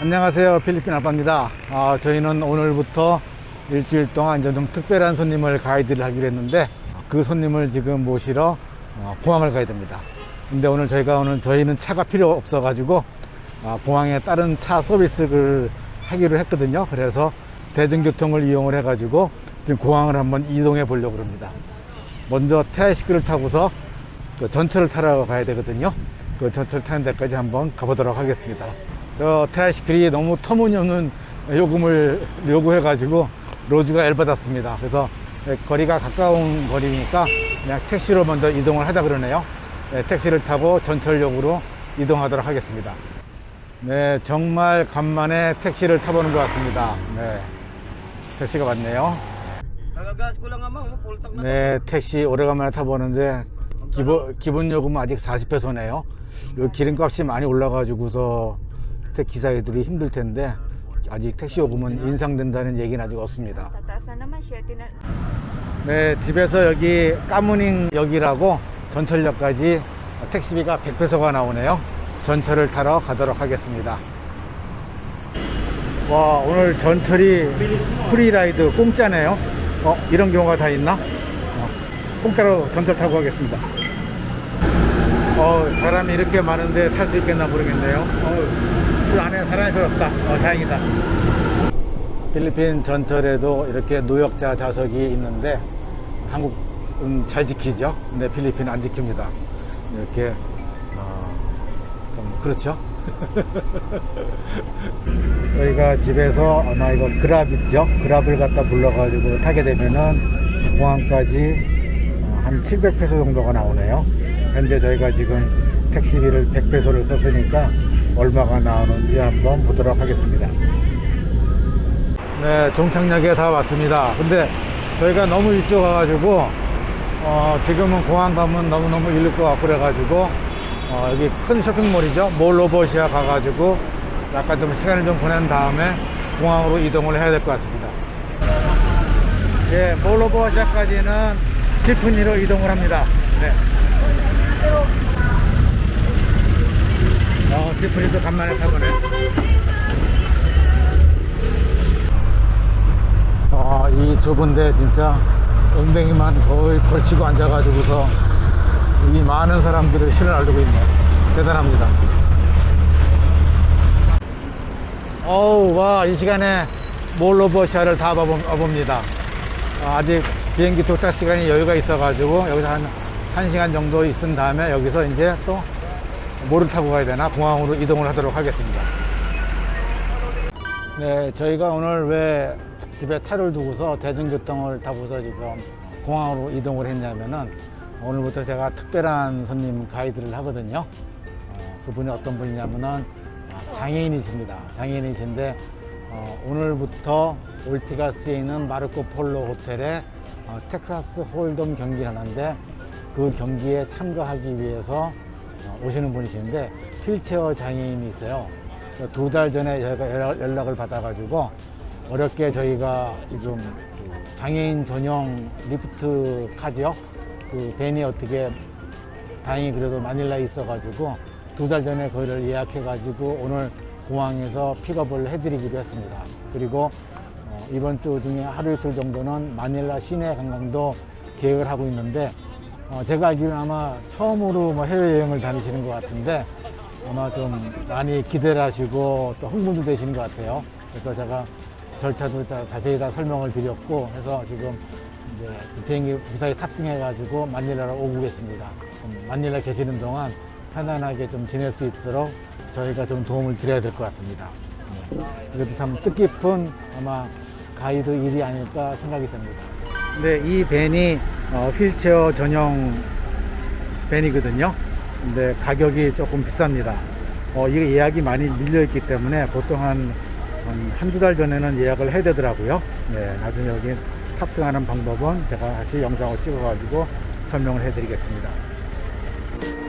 안녕하세요. 필리핀 아빠입니다. 아, 저희는 오늘부터 일주일 동안 좀 특별한 손님을 가이드를 하기로 했는데 그 손님을 지금 모시러 어, 공항을 가야 됩니다. 근데 오늘 저희가 오늘 저희는 차가 필요 없어 가지고 아, 공항에 다른 차 서비스를 하기로 했거든요. 그래서 대중교통을 이용을 해 가지고 지금 공항을 한번 이동해 보려고 합니다. 먼저 트라이시클을 타고서 그 전철을 타러 가야 되거든요. 그 전철 타는 데까지 한번 가보도록 하겠습니다. 저 트라이시클이 너무 터무니없는 요금을 요구해가지고 로즈가 열받았습니다. 그래서 거리가 가까운 거리니까 그냥 택시로 먼저 이동을 하자 그러네요. 네, 택시를 타고 전철역으로 이동하도록 하겠습니다. 네, 정말 간만에 택시를 타보는 것 같습니다. 네, 택시가 왔네요. 네, 택시 오래간만에 타보는데 기본, 기본 요금은 아직 40페소네요. 요 기름값이 많이 올라가지고서 택 기사들이 힘들 텐데 아직 택시 요금은 인상된다는 얘기는 아직 없습니다. 네, 집에서 여기 까무닝 역이라고 전철역까지 택시비가 100페소가 나오네요. 전철을 타러 가도록 하겠습니다. 와, 오늘 전철이 프리라이드 공짜네요. 어, 이런 경우가 다 있나? 어, 공짜로 전철 타고 가겠습니다. 어, 사람이 이렇게 많은데 탈 수 있겠나 모르겠네요. 어, 그 안에 사람이 별로 없다. 어, 다행이다. 필리핀 전철에도 이렇게 노역자 좌석이 있는데 한국은 잘 지키죠. 근데 필리핀은 안 지킵니다. 이렇게 어, 좀 그렇죠. 저희가 집에서 아마 이거 그랍 있죠. 그랍을 갖다 불러가지고 타게 되면은 공항까지 어, 한 700페소 정도가 나오네요. 현재 저희가 지금 택시비를 100페소를 썼으니까 얼마가 나오는지 한번 보도록 하겠습니다. 네, 종착역에 다 왔습니다. 근데 저희가 너무 일찍 와가지고, 어, 지금은 공항 가면 너무너무 일릴 것 같고 그래가지고, 어, 여기 큰 쇼핑몰이죠. 몰로버시아 가가지고, 약간 좀 시간을 좀 보낸 다음에 공항으로 이동을 해야 될 것 같습니다. 예, 몰로버시아까지는 지프니로 이동을 합니다. 네. 어, 지프니도 간만에 타보네. 아, 이 좁은 데 진짜 엉덩이만 거의 걸치고 앉아가지고서 이 많은 사람들을 실을 알고 있네. 대단합니다. 어우, 와, 이 시간에 몰로버시아를 다. 아, 아직 비행기 도착 시간이 여유가 있어가지고 여기서 한, 한 시간 정도 있은 다음에 여기서 이제 또 뭐를 타고 가야 되나 공항으로 이동을 하도록 하겠습니다. 네, 저희가 오늘 왜 집에 차를 두고서 대중교통을 타고서 지금 공항으로 이동을 했냐면은 오늘부터 제가 특별한 손님 가이드를 하거든요. 어, 그분이 어떤 분이냐면은 아, 장애인이십니다. 장애인이신데 어, 오늘부터 올티가스에 있는 마르코 폴로 호텔에 어, 텍사스 홀덤 경기를 하는데 그 경기에 참가하기 위해서 어, 오시는 분이신데 휠체어 장애인이 있어요. 두 달 전에 저희가 연락- 연락을 받아가지고 어렵게 저희가 지금 그 장애인 전용 리프트 카지요. 그 벤이 어떻게 다행히 그래도 마닐라에 있어가지고 두 달 전에 그거를 예약해가지고 오늘 공항에서 픽업을 해드리기로 했습니다. 그리고 어, 이번 주 중에 하루 이틀 정도는 마닐라 시내 관광도 계획을 하고 있는데 어, 제가 알기로는 아마 처음으로 뭐 해외여행을 다니시는 것 같은데 아마 좀 많이 기대를 하시고 또 흥분도 되시는 것 같아요. 그래서 제가 절차도 자, 자세히 다 설명을 드렸고 해서 지금 이제 그 비행기 무사히 탑승해가지고 마닐라로 오고 계십니다. 좀 마닐라 계시는 동안 편안하게 좀 지낼 수 있도록 저희가 좀 도움을 드려야 될 것 같습니다. 네. 이것도 참 뜻깊은 아마 가이드 일이 아닐까 생각이 듭니다. 네, 이 밴이 어, 휠체어 전용 밴이거든요. 근데 가격이 조금 비쌉니다. 어, 이게 예약이 많이 밀려있기 때문에 보통 한, 한 한두 달 전에는 예약을 해야 되더라고요. 네, 나중에 여기 탑승하는 방법은 제가 다시 영상을 찍어가지고 설명을 해드리겠습니다.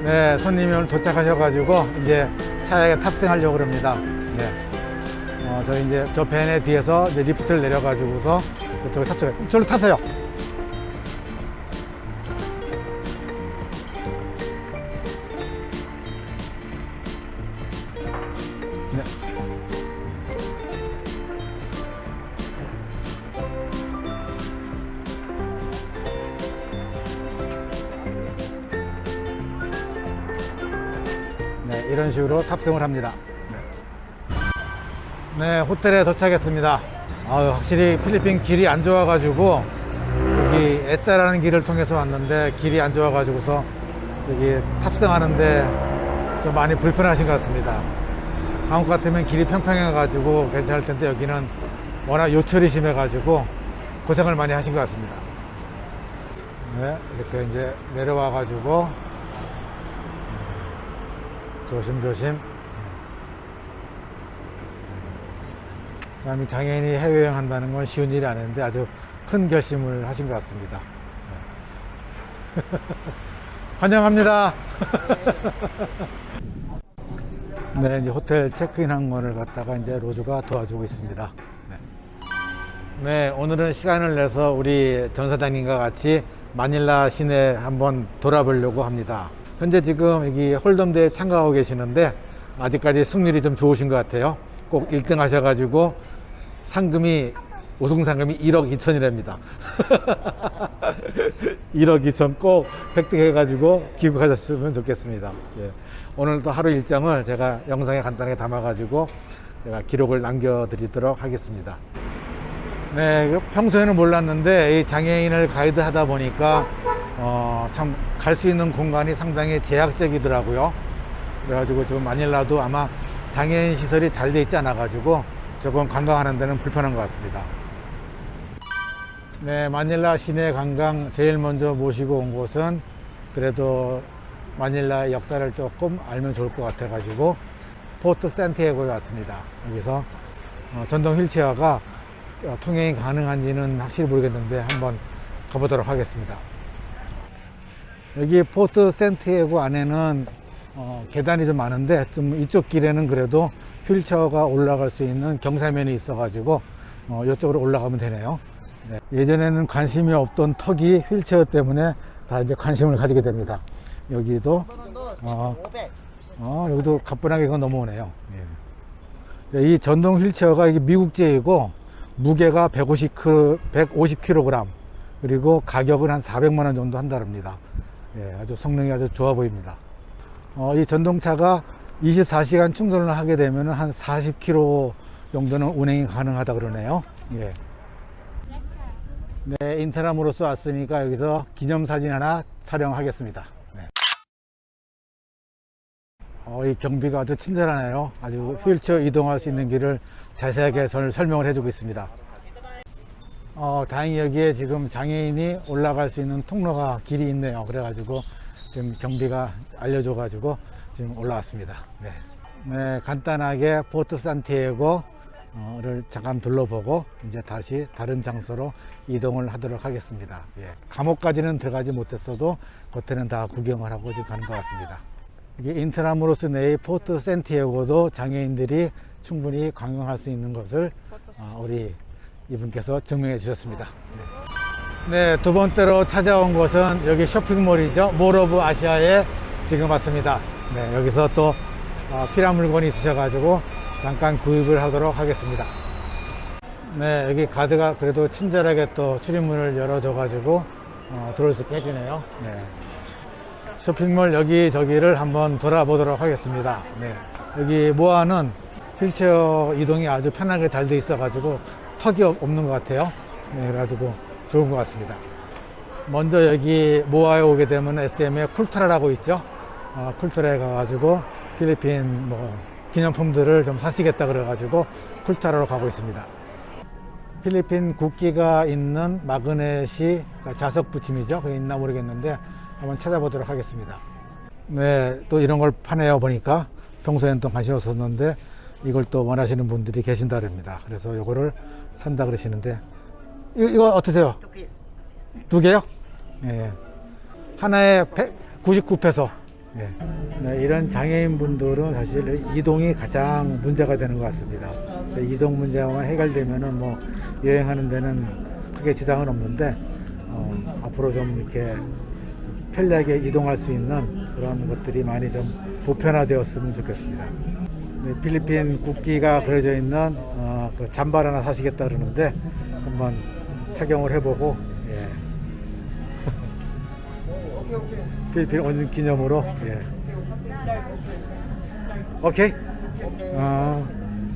네, 손님이 오늘 도착하셔가지고 이제 차에 탑승하려고 합니다. 네. 어, 저 이제 저 밴의 뒤에서 이제 리프트를 내려가지고서 저쪽으로 탑승해. 저로 타세요. 네. 네, 이런 식으로 탑승을 합니다. 네, 네 호텔에 도착했습니다. 아유, 확실히 필리핀 길이 안 좋아가지고 여기 애짜라는 길을 통해서 왔는데 길이 안 좋아가지고서 여기 탑승하는데 좀 많이 불편하신 것 같습니다. 한국 같으면 길이 평평해가지고 괜찮을 텐데 여기는 워낙 요철이 심해가지고 고생을 많이 하신 것 같습니다. 네, 이렇게 이제 내려와가지고 조심조심. 참, 이 장애인이 해외여행 한다는 건 쉬운 일이 아닌데 아주 큰 결심을 하신 것 같습니다. 네. 환영합니다. 네, 이제 호텔 체크인 한 건을 갖다가 이제 로즈가 도와주고 있습니다. 네. 네, 오늘은 시간을 내서 우리 전 사장님과 같이 마닐라 시내 한번 돌아보려고 합니다. 현재 지금 여기 홀덤대에 참가하고 계시는데 아직까지 승률이 좀 좋으신 것 같아요. 꼭 1등 하셔가지고 상금이 우승 상금이 1억 2천이랍니다. 1억 2천 꼭 획득해가지고 귀국하셨으면 좋겠습니다. 예. 오늘도 하루 일정을 제가 영상에 간단하게 담아가지고 제가 기록을 남겨드리도록 하겠습니다. 네, 그 평소에는 몰랐는데 이 장애인을 가이드 하다 보니까 어, 참 갈 수 있는 공간이 상당히 제약적이더라고요. 그래가지고 지금 마닐라도 아마 장애인 시설이 잘 돼 있지 않아가지고 조금 관광하는 데는 불편한 것 같습니다. 네, 마닐라 시내 관광 제일 먼저 모시고 온 곳은 그래도 마닐라의 역사를 조금 알면 좋을 것 같아가지고 포트 산티아고에 왔습니다. 여기서 어, 전동 휠체어가 어, 통행이 가능한지는 확실히 모르겠는데 한번 가보도록 하겠습니다. 여기 포트 센티아고 안에는 어, 계단이 좀 많은데 좀 이쪽 길에는 그래도 휠체어가 올라갈 수 있는 경사면이 있어가지고 어, 이쪽으로 올라가면 되네요. 네. 예전에는 관심이 없던 턱이 휠체어 때문에 다 이제 관심을 가지게 됩니다. 여기도 어, 어, 여기도 가뿐하게 이거 넘어오네요. 예. 이 전동 휠체어가 이게 미국제이고 무게가 150kg, 150kg 그리고 가격은 한 400만 원 정도 한다릅니다. 예, 아주 성능이 아주 좋아 보입니다. 어, 이 전동차가 24시간 충전을 하게 되면 한 40km 정도는 운행이 가능하다 그러네요. 예. 네, 인테람으로서 왔으니까 여기서 기념사진 하나 촬영하겠습니다. 네. 어, 이 경비가 아주 친절하네요. 아주 휠체어 이동할 수 있는 길을 자세하게 설- 설명을 해주고 있습니다. 어, 다행히 여기에 지금 장애인이 올라갈 수 있는 통로가 길이 있네요. 그래가지고 지금 경비가 알려줘가지고 지금 올라왔습니다. 네. 네, 간단하게 포트 산티아고를 잠깐 둘러보고 이제 다시 다른 장소로 이동을 하도록 하겠습니다. 예. 감옥까지는 들어가지 못했어도 겉에는 다 구경을 하고 지금 가는 것 같습니다. 이게 인트라무로스 내의 포트 센티아고도 장애인들이 충분히 관광할 수 있는 것을 어, 우리 이분께서 증명해 주셨습니다. 네. 네, 두 번째로 찾아온 곳은 여기 쇼핑몰이죠. 몰 오브 아시아에 지금 왔습니다. 네, 여기서 또 어, 필요한 물건이 있으셔가지고 잠깐 구입을 하도록 하겠습니다. 네, 여기 가드가 그래도 친절하게 또 출입문을 열어줘가지고 어, 들어올 수 있게 해주네요. 네. 쇼핑몰 여기저기를 한번 돌아보도록 하겠습니다. 네. 여기 모아는 휠체어 이동이 아주 편하게 잘 돼 있어가지고 턱이 없- 없는 것 같아요. 네, 그래가지고 좋은 것 같습니다. 먼저 여기 모아에 오게 되면 SM의 쿨트라라고 있죠. 어, 쿨트라에 가가지고 필리핀 뭐 기념품들을 좀 사시겠다 그래가지고 쿨트라로 가고 있습니다. 필리핀 국기가 있는 마그넷이 그러니까 자석 붙임이죠. 그게 있나 모르겠는데 한번 찾아보도록 하겠습니다. 네, 또 이런 걸 파네요 보니까 평소에는 또 관심 없었는데 이걸 또 원하시는 분들이 계신다 그럽니다. 그래서 이거를 산다 그러시는데 이거, 이거 어떠세요? 두 개요? 예. 하나에 199페소. 예. 네, 이런 장애인 분들은 사실 이동이 가장 문제가 되는 것 같습니다. 이동 문제만 해결되면은 뭐 여행하는 데는 크게 지장은 없는데 어, 앞으로 좀 이렇게 편리하게 이동할 수 있는 그런 것들이 많이 좀 보편화되었으면 좋겠습니다. 네, 필리핀 국기가 그려져 있는 어, 그 잠바 하나 사시겠다 그러는데 한번 착용을 해보고 필리핀 온 기념으로 예. 오케이? 어,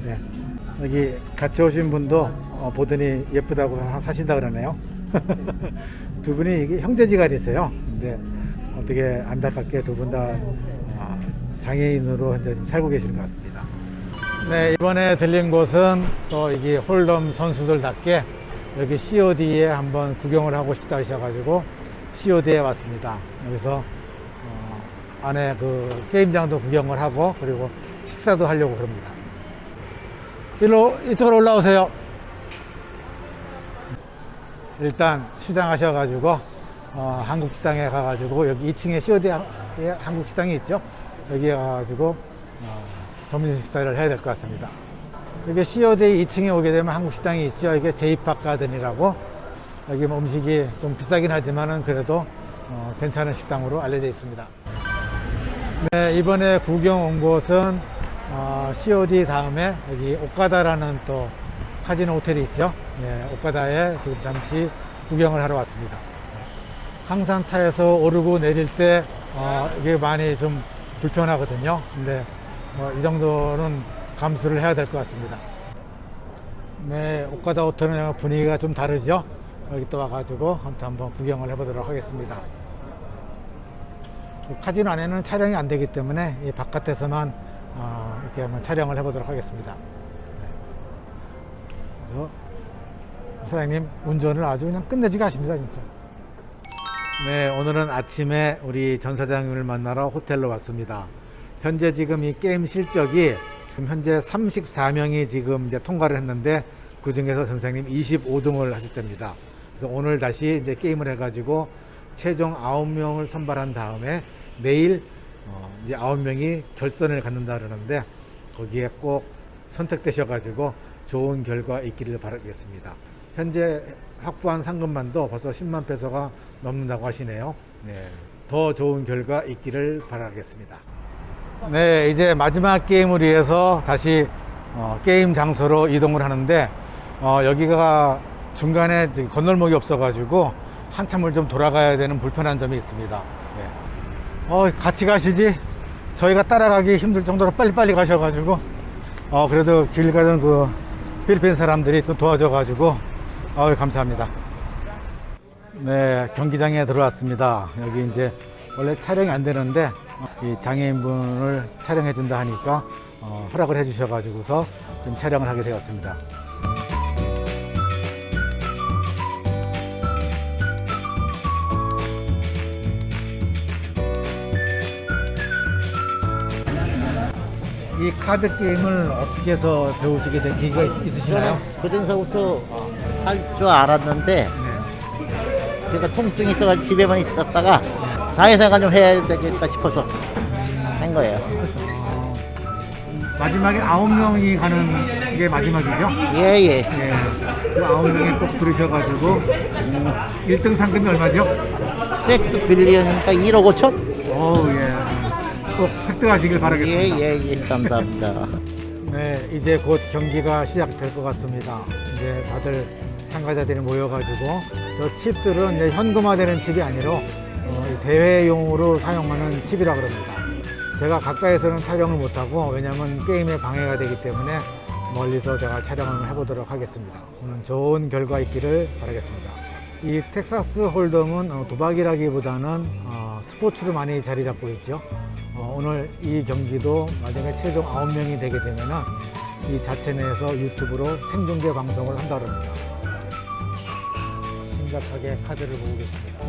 네. 여기 같이 오신 분도 어, 보더니 예쁘다고 사- 사신다 그러네요. 두 분이 이게 형제지간이세요. 근데 어떻게 안타깝게 두 분 다 장애인으로 현재 지금 살고 계시는 것 같습니다. 네, 이번에 들린 곳은 또 이게 홀덤 선수들답게 여기 COD에 한번 구경을 하고 싶다 하셔가지고 COD에 왔습니다. 여기서 어, 안에 그 게임장도 구경을 하고 그리고 식사도 하려고 그럽니다. 일로 이쪽으로 올라오세요. 일단 시장 하셔가지고 어, 한국 식당에 가가지고 여기 2층에 COD 에 한국 식당이 있죠. 여기 가가지고 어, 점심 식사를 해야 될 것 같습니다. 이게 COD 2층에 오게 되면 한국 식당이 있죠. 이게 제이팍 가든이라고 여기 뭐 음식이 좀 비싸긴 하지만은 그래도 어, 괜찮은 식당으로 알려져 있습니다. 네, 이번에 구경 온 곳은 어, COD 다음에 여기 오카다라는 또 카지노 호텔이 있죠. 네, 오카다에 지금 잠시 구경을 하러 왔습니다. 항상 차에서 오르고 내릴 때 어, 이게 많이 좀 불편하거든요. 근데 뭐 이 정도는 감수를 해야 될 것 같습니다. 네, 오카다 호텔은 분위기가 좀 다르죠. 여기 또 와가지고 한번 구경을 해보도록 하겠습니다. 카지노 안에는 촬영이 안 되기 때문에 이 바깥에서만 어, 이렇게 한번 촬영을 해보도록 하겠습니다. 네. 그래서 사장님 운전을 아주 그냥 끝내주게 하십니다, 진짜. 네, 오늘은 아침에 우리 전 사장님을 만나러 호텔로 왔습니다. 현재 지금 이 게임 실적이 지금 현재 34명이 지금 이제 통과를 했는데 그 중에서 선생님 25등을 하셨답니다. 그래서 오늘 다시 이제 게임을 해가지고 최종 9명을 선발한 다음에 내일 어 이제 9명이 결선을 갖는다 그러는데 거기에 꼭 선택되셔가지고 좋은 결과 있기를 바라겠습니다. 현재 확보한 상금만도 벌써 10만 페소가 넘는다고 하시네요. 네, 더 좋은 결과 있기를 바라겠습니다. 네, 이제 마지막 게임을 위해서 다시 어, 게임 장소로 이동을 하는데 어, 여기가 중간에 건널목이 없어가지고 한참을 좀 돌아가야 되는 불편한 점이 있습니다. 네. 어, 같이 가시지? 저희가 따라가기 힘들 정도로 빨리빨리 가셔가지고 어, 그래도 길 가던 그 필리핀 사람들이 또 도와줘가지고 어, 감사합니다. 네, 경기장에 들어왔습니다. 여기 이제 원래 촬영이 안 되는데 이 장애인분을 촬영해 준다 하니까 어, 허락을 해 주셔가지고서 좀 촬영을 하게 되었습니다. 이 카드 게임을 어떻게 해서 배우시게 된 계기가 있- 있으시나요? 저는 고등서부터 할 줄 알았는데 네. 제가 통증이 있어가지고 집에만 있었다가 자외생활 좀 해야 되겠다 싶어서 한 거예요. 어, 마지막에 아홉 명이 가는 게 마지막이죠? 예예. 예. 그 아홉 명이 꼭 들으셔가지고 음, 1등 상금이 얼마죠? 섹스 빌리언이니까 1억 5천? 어우 예. 꼭 획득하시길 바라겠습니다. 예예 예. 감사합니다. 네, 이제 곧 경기가 시작될 것 같습니다. 이제 다들 참가자들이 모여가지고 저 칩들은 이제 현금화되는 칩이 아니라 어, 이 대회용으로 사용하는 칩이라 그럽니다. 제가 가까이서는 촬영을 못하고 왜냐하면 게임에 방해가 되기 때문에 멀리서 제가 촬영을 해보도록 하겠습니다. 오늘 좋은 결과 있기를 바라겠습니다. 이 텍사스 홀덤은 어, 도박이라기보다는 어, 스포츠로 많이 자리 잡고 있죠. 어, 오늘 이 경기도 만약에 최종 9명이 되게 되면은 이 자체 내에서 유튜브로 생중계 방송을 한다 그럽니다. 심각하게 카드를 보고 계십니다.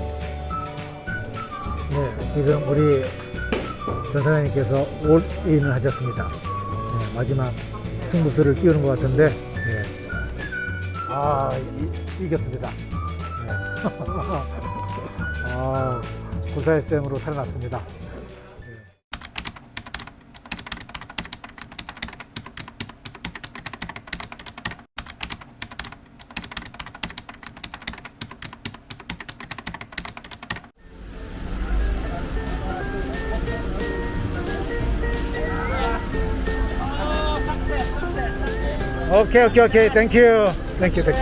네, 지금 우리 전 사장님께서 올인을 하셨습니다. 네, 마지막 승부수를 띄우는 것 같은데, 네. 아, 이, 이겼습니다. 네. 아, 구사일생으로 살아났습니다. 네. 오케이 오케이 오케이 땡큐 땡큐 땡큐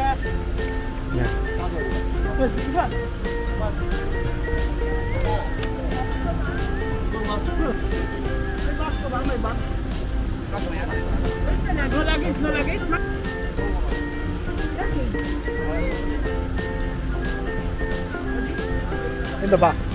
no luggage, no luggage. No. In the back.